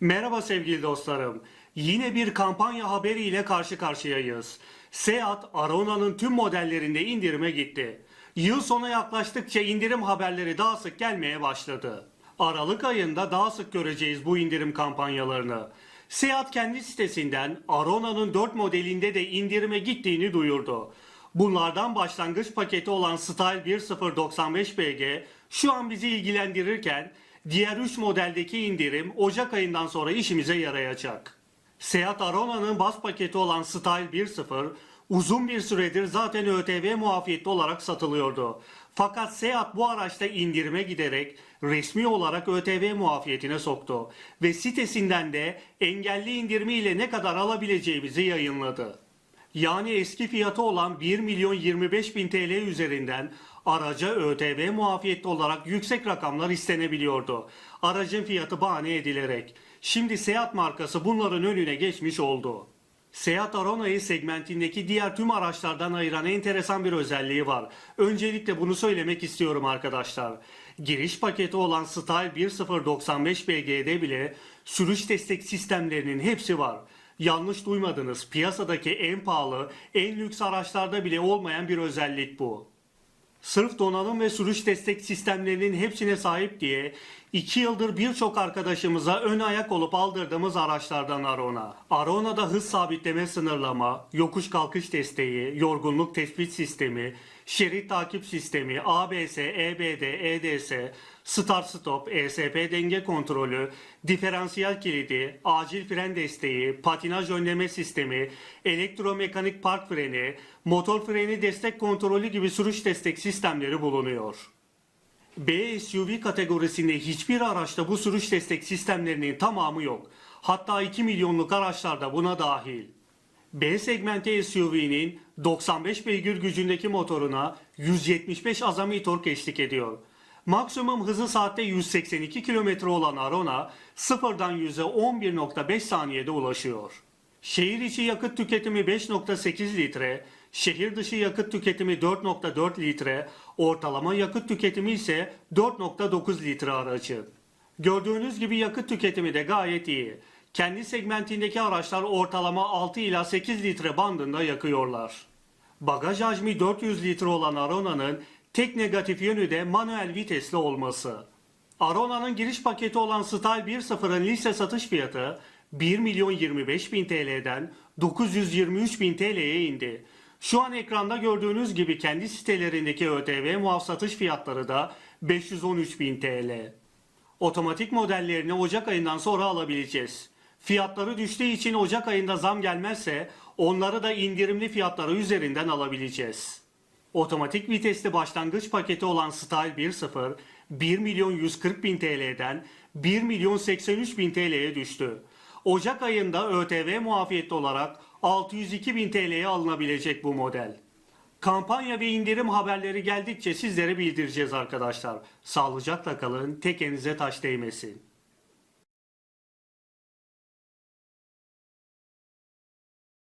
Merhaba sevgili dostlarım. Yine bir kampanya haberiyle karşı karşıyayız. Seat Arona'nın tüm modellerinde indirime gitti. Yıl sonu yaklaştıkça indirim haberleri daha sık gelmeye başladı. Aralık ayında daha sık göreceğiz bu indirim kampanyalarını. Seat kendi sitesinden Arona'nın 4 modelinde de indirime gittiğini duyurdu. Bunlardan başlangıç paketi olan Style 1095 BG şu an bizi ilgilendirirken diğer 3 modeldeki indirim Ocak ayından sonra işimize yarayacak. Seat Arona'nın bas paketi olan Style 1.0 uzun bir süredir zaten ÖTV muafiyetli olarak satılıyordu. Fakat Seat bu araçta indirime giderek resmi olarak ÖTV muafiyetine soktu ve sitesinden de engelli indirimiyle ne kadar alabileceğimizi yayınladı. Yani eski fiyatı olan 1 milyon 25 bin TL üzerinden araca ÖTV muafiyetli olarak yüksek rakamlar istenebiliyordu. Aracın fiyatı bahane edilerek. Şimdi Seat markası bunların önüne geçmiş oldu. Seat Arona'yı segmentindeki diğer tüm araçlardan ayıran enteresan bir özelliği var. Öncelikle bunu söylemek istiyorum arkadaşlar. Giriş paketi olan Style 1095 BG'de bile sürüş destek sistemlerinin hepsi var. Yanlış duymadınız. Piyasadaki en pahalı, en lüks araçlarda bile olmayan bir özellik bu. Sırf donanım ve sürüş destek sistemlerinin hepsine sahip diye 2 yıldır birçok arkadaşımıza ön ayak olup aldırdığımız araçlardan Arona. Arona'da hız sabitleme sınırlama, yokuş kalkış desteği, yorgunluk tespit sistemi, şerit takip sistemi, ABS, EBD, EDS, start stop, ESP denge kontrolü, diferansiyel kilidi, acil fren desteği, patinaj önleme sistemi, elektromekanik park freni, motor freni destek kontrolü gibi sürüş destek sistemleri bulunuyor. B SUV kategorisinde hiçbir araçta bu sürüş destek sistemlerinin tamamı yok. Hatta 2 milyonluk araçlarda buna dahil. B segmenti SUV'nin 95 beygir gücündeki motoruna 175 azami tork eşlik ediyor. Maksimum hızı saatte 182 km olan Arona sıfırdan 100'e 11.5 saniyede ulaşıyor. Şehir içi yakıt tüketimi 5.8 litre, şehir dışı yakıt tüketimi 4.4 litre, ortalama yakıt tüketimi ise 4.9 litre aracı. Gördüğünüz gibi yakıt tüketimi de gayet iyi. Kendi segmentindeki araçlar ortalama 6 ila 8 litre bandında yakıyorlar. Bagaj hacmi 400 litre olan Arona'nın tek negatif yönü de manuel vitesli olması. Arona'nın giriş paketi olan Style 1.0'ın liste satış fiyatı 1 milyon 25 bin TL'den 923 bin TL'ye indi. Şu an ekranda gördüğünüz gibi kendi sitelerindeki ÖTV muaf satış fiyatları da 513 bin TL. Otomatik modellerini Ocak ayından sonra alabileceğiz. Fiyatları düştüğü için Ocak ayında zam gelmezse onları da indirimli fiyatları üzerinden alabileceğiz. Otomatik vitesli başlangıç paketi olan Style 1.0 1 milyon 140 bin TL'den 1 milyon 83 bin TL'ye düştü. Ocak ayında ÖTV muafiyetli olarak 602 bin TL'ye alınabilecek bu model. Kampanya ve indirim haberleri geldikçe sizlere bildireceğiz arkadaşlar. Sağlıcakla kalın, tekenize taş değmesin.